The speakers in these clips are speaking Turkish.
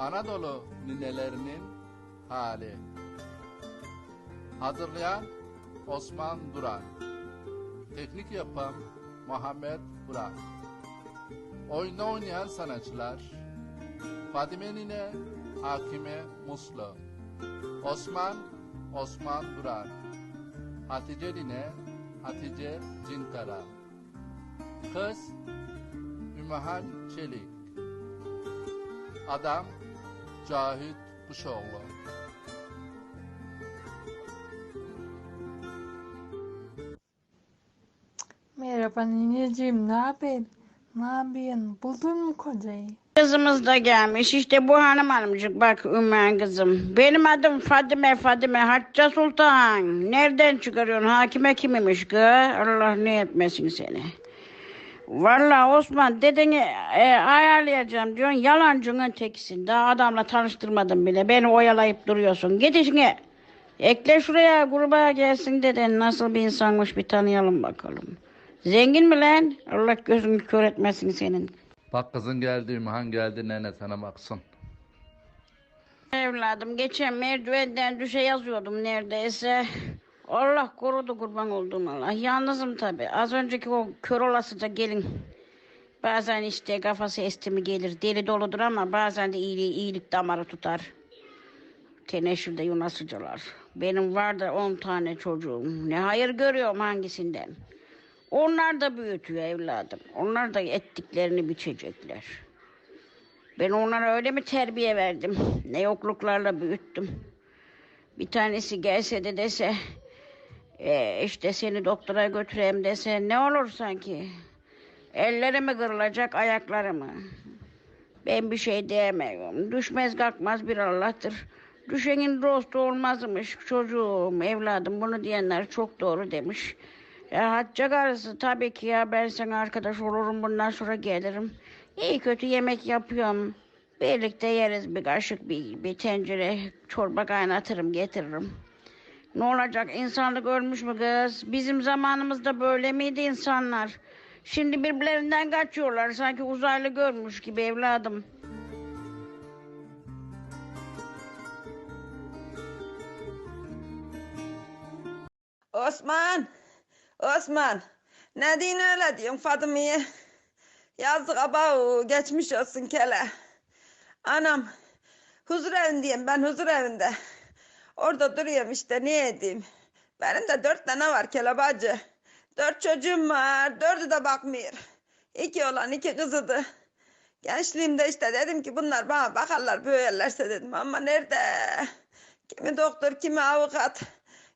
Anadolu ninelerinin hali. Hazırlayan Osman Duran. Teknik yapan Muhammed Burak. Oyunda oynayan sanatçılar Fadime Nine, Hakime Muslu. Osman, Osman Duran. Hatice Nine, Hatice Cinkara. Kız, Ümehan Çelik. Adam, Cahit Kuşoğlu. Merhaba nineciğim, ne haber? Ne yapıyorsun? Buldun mu kocayı? Kızımız da gelmiş. İşte bu hanım hanımcık bak Ümmü kızım. Benim adım Fadime Fadime Hacca Sultan. Nereden çıkarıyorsun? Hakime kimmiş kız? Allah ne etmesin seni. Vallahi Osman dedeni e, ayarlayacağım diyorsun. Yalancının tekisin. Daha adamla tanıştırmadım bile. Beni oyalayıp duruyorsun. Git işine. Ekle şuraya gruba gelsin deden. Nasıl bir insanmış bir tanıyalım bakalım. Zengin mi lan? Allah gözünü kör etmesin senin. Bak kızın geldi, Ümmühan geldi, nene sana baksın. Evladım geçen merdivenden düşe yazıyordum neredeyse. Allah korudu kurban olduğum Allah. Yalnızım tabi. Az önceki o kör olasıca gelin. Bazen işte kafası esti mi gelir. Deli doludur ama bazen de iyiliği, iyilik damarı tutar. Teneşirde yunasıcılar. Benim var da on tane çocuğum. Ne hayır görüyorum hangisinden. Onlar da büyütüyor evladım. Onlar da ettiklerini biçecekler. Ben onlara öyle mi terbiye verdim? Ne yokluklarla büyüttüm. Bir tanesi gelse de dese e, işte seni doktora götüreyim dese ne olur sanki? Elleri mi kırılacak ayakları mı? Ben bir şey diyemiyorum. Düşmez kalkmaz bir Allah'tır. Düşenin dostu olmazmış çocuğum, evladım. Bunu diyenler çok doğru demiş. Ya Hacca karısı tabii ki ya ben sana arkadaş olurum bundan sonra gelirim. İyi kötü yemek yapıyorum. Birlikte yeriz bir kaşık bir, bir tencere çorba kaynatırım getiririm. Ne olacak insanlık ölmüş mü kız? Bizim zamanımızda böyle miydi insanlar? Şimdi birbirlerinden kaçıyorlar sanki uzaylı görmüş gibi evladım. Osman, Osman. Ne diyorsun öyle diyorsun Fatıme'ye? Yazık abav, geçmiş olsun kele. Anam, huzur evindeyim ben huzur evinde. Orada duruyorum işte ne edeyim. Benim de dört tane var kele bacı. Dört çocuğum var, dördü de bakmıyor. İki olan iki kızıdı. Gençliğimde işte dedim ki bunlar bana bakarlar böylerlerse dedim ama nerede? Kimi doktor, kimi avukat,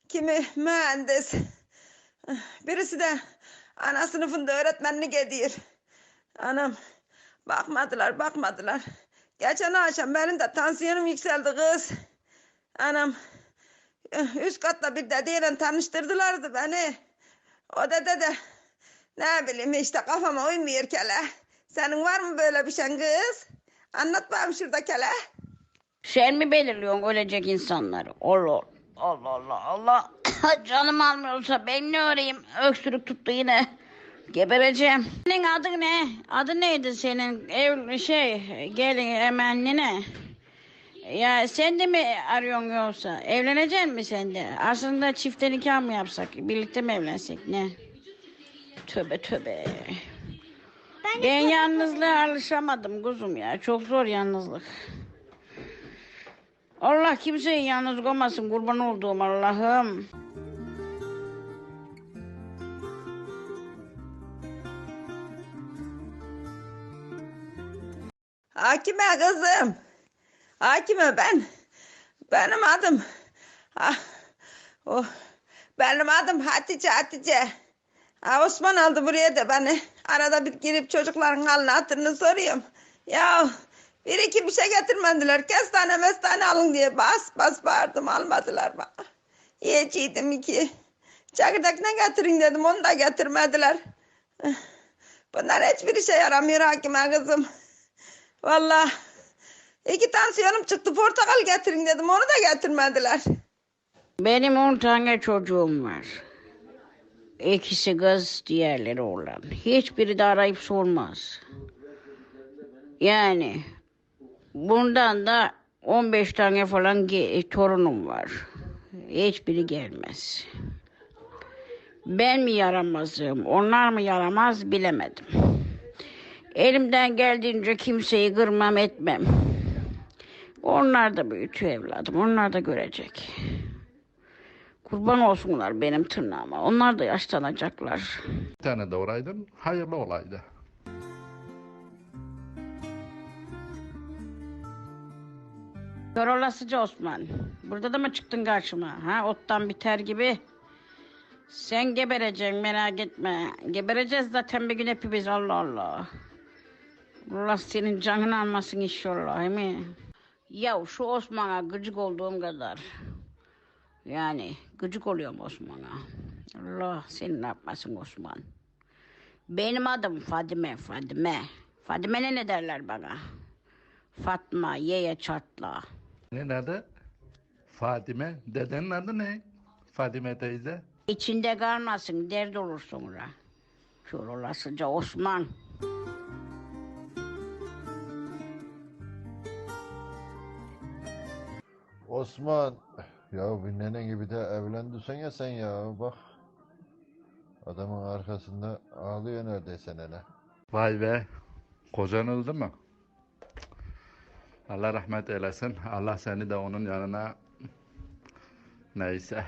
kimi mühendis. Birisi de ana sınıfında öğretmenlik ediyor. Anam bakmadılar bakmadılar. Geçen akşam benim de tansiyonum yükseldi kız. Anam üst katta bir dedeyle tanıştırdılardı beni. O dede de ne bileyim işte kafama uymuyor kele. Senin var mı böyle bir şey kız? Anlat bakayım şurada kele. Sen mi belirliyorsun ölecek insanları? Allah Allah Allah Allah. Canım almıyorsa ben ne öreyim? Öksürük tuttu yine. Gebereceğim. Senin adın ne? Adı neydi senin? Ev şey gelin hemen ne? Ya sen de mi arıyorsun yoksa? Evlenecek mi sen de? Aslında çifte nikah mı yapsak? Birlikte mi evlensek ne? Tövbe tövbe. Ben yalnızlığa alışamadım kuzum ya. Çok zor yalnızlık. Allah kimseyi yalnız koymasın kurban olduğum Allah'ım. Hakime kızım. Hakime ben. Benim adım. Ah, oh, benim adım Hatice Hatice. Ha, Osman aldı buraya da beni. Arada bir girip çocukların halini hatırını soruyorum. Ya bir iki bir şey getirmediler. Kestane mestane alın diye bas bas bağırdım almadılar bana. Yiyeceydim iki. Çakırdak ne getirin dedim onu da getirmediler. Bunlar hiçbir işe yaramıyor hakime kızım. Vallahi iki tansiyonum çıktı portakal getirin dedim onu da getirmediler. Benim on tane çocuğum var. İkisi kız, diğerleri oğlan. Hiçbiri de arayıp sormaz. Yani Bundan da 15 tane falan torunum var. Hiçbiri gelmez. Ben mi yaramazım, onlar mı yaramaz bilemedim. Elimden geldiğince kimseyi kırmam etmem. Onlar da büyütüyor evladım, onlar da görecek. Kurban olsunlar benim tırnağıma, onlar da yaşlanacaklar. Bir tane de oraydın, hayırlı olaydı. Kör olasıca Osman. Burada da mı çıktın karşıma? Ha ottan biter gibi. Sen gebereceksin merak etme. Gebereceğiz zaten bir gün hepimiz Allah Allah. Allah senin canını almasın inşallah mi? Ya şu Osman'a gıcık olduğum kadar. Yani gıcık oluyorum Osman'a. Allah seni ne yapmasın Osman. Benim adım Fadime, Fadime. Fadime'ne ne derler bana? Fatma, yeye çatla. Ne nerede? Fadime. Dedenin adı ne? Fadime teyze. İçinde kalmasın, dert olur sonra. Kör olasıca Osman. Osman, ya bir nenen gibi de evlendiysen ya sen ya bak. Adamın arkasında ağlıyor neredeyse nene. Vay be. Kocan öldü mü? Allah rahmet eylesin. Allah seni de onun yanına neyse.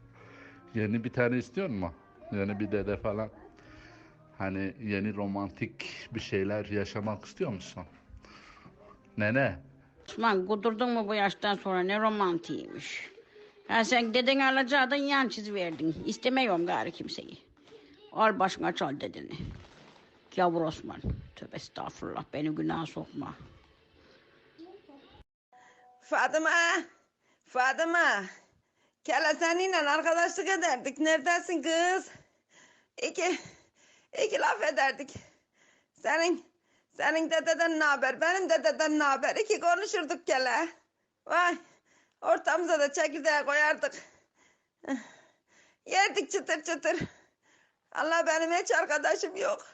yeni bir tane istiyor mu? Yeni bir dede falan. Hani yeni romantik bir şeyler yaşamak istiyor musun? Nene. Osman kudurdun mu bu yaştan sonra ne romantiymiş. Ha sen deden alacağın yan çiziverdin. İstemiyorum gari kimseyi. Al başına çal dedeni. Yavur Osman. Tövbe estağfurullah beni günaha sokma. Fatıma, Fatıma. Kele seninle arkadaşlık ederdik. Neredesin kız? İki, iki laf ederdik. Senin, senin dededen ne haber? Benim dededen ne haber? İki konuşurduk kele. Vay, ortamıza da çekirdeği koyardık. Yerdik çıtır çıtır. Allah benim hiç arkadaşım yok.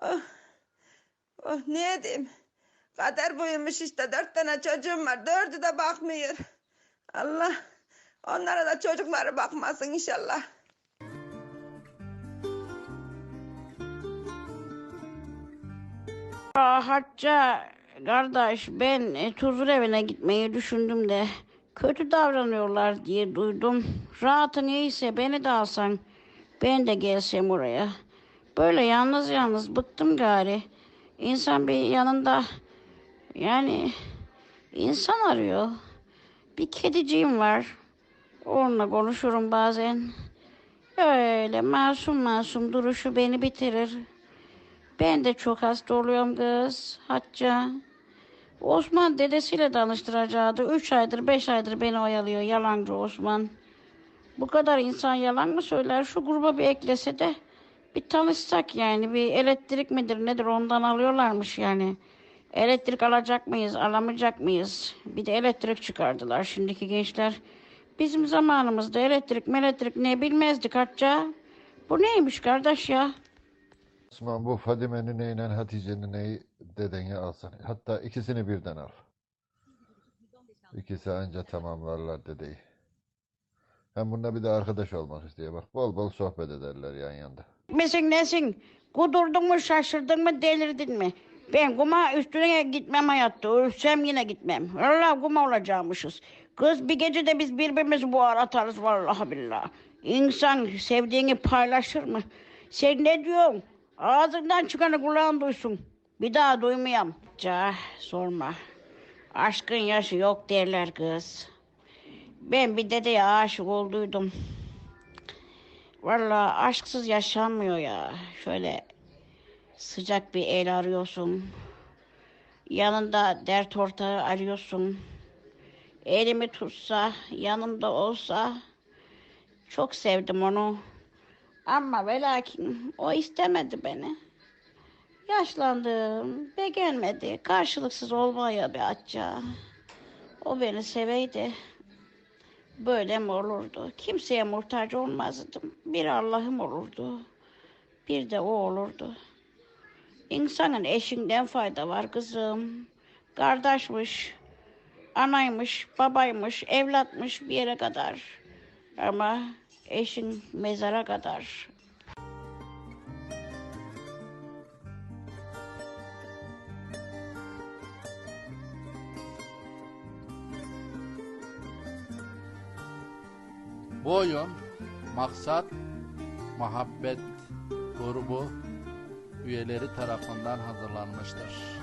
Oh, oh ne diyeyim? Kader buymuş işte dört tane çocuğum var. Dördü de bakmıyor. Allah onlara da çocukları bakmasın inşallah. Aa, Hacca kardeş ben e, evine gitmeyi düşündüm de kötü davranıyorlar diye duydum. Rahatın iyiyse beni de alsan ben de gelsem oraya. Böyle yalnız yalnız bıktım gari. İnsan bir yanında yani insan arıyor. Bir kediciğim var. Onunla konuşurum bazen. Öyle masum masum duruşu beni bitirir. Ben de çok hasta oluyorum kız. Hacca. Osman dedesiyle tanıştıracaktı. Üç aydır, beş aydır beni oyalıyor. Yalancı Osman. Bu kadar insan yalan mı söyler? Şu gruba bir eklese de bir tanışsak yani. Bir elektrik midir nedir ondan alıyorlarmış yani. Elektrik alacak mıyız, alamayacak mıyız? Bir de elektrik çıkardılar şimdiki gençler. Bizim zamanımızda elektrik elektrik ne bilmezdik Hacca. Bu neymiş kardeş ya? Osman bu Fadime'nin neyle Hatice'nin neyi dedene alsan. Hatta ikisini birden al. İkisi anca tamamlarlar dedeyi. Hem bununla bir de arkadaş olmak istiyor bak. Bol bol sohbet ederler yan yanda. Misin nesin? Kudurdun mu şaşırdın mı delirdin mi? Ben kuma üstüne gitmem hayatta. Ölsem yine gitmem. Allah kuma olacakmışız. Kız bir gece de biz birbirimizi buhar atarız vallahi billahi. İnsan sevdiğini paylaşır mı? Sen ne diyorsun? Ağzından çıkanı kulağın duysun. Bir daha duymayam. Cah sorma. Aşkın yaşı yok derler kız. Ben bir dedeye aşık olduydum. Vallahi aşksız yaşanmıyor ya. Şöyle sıcak bir el arıyorsun. Yanında dert ortağı arıyorsun. Elimi tutsa, yanımda olsa çok sevdim onu. Ama ve lakin o istemedi beni. Yaşlandım, beğenmedi. Karşılıksız olmaya bir atça. O beni seveydi. Böyle mi olurdu? Kimseye muhtaç olmazdım. Bir Allah'ım olurdu. Bir de o olurdu. İnsanın eşinden fayda var kızım. Kardeşmiş, anaymış, babaymış, evlatmış bir yere kadar. Ama eşin mezara kadar. Bu oyun maksat muhabbet grubu üyeleri tarafından hazırlanmıştır.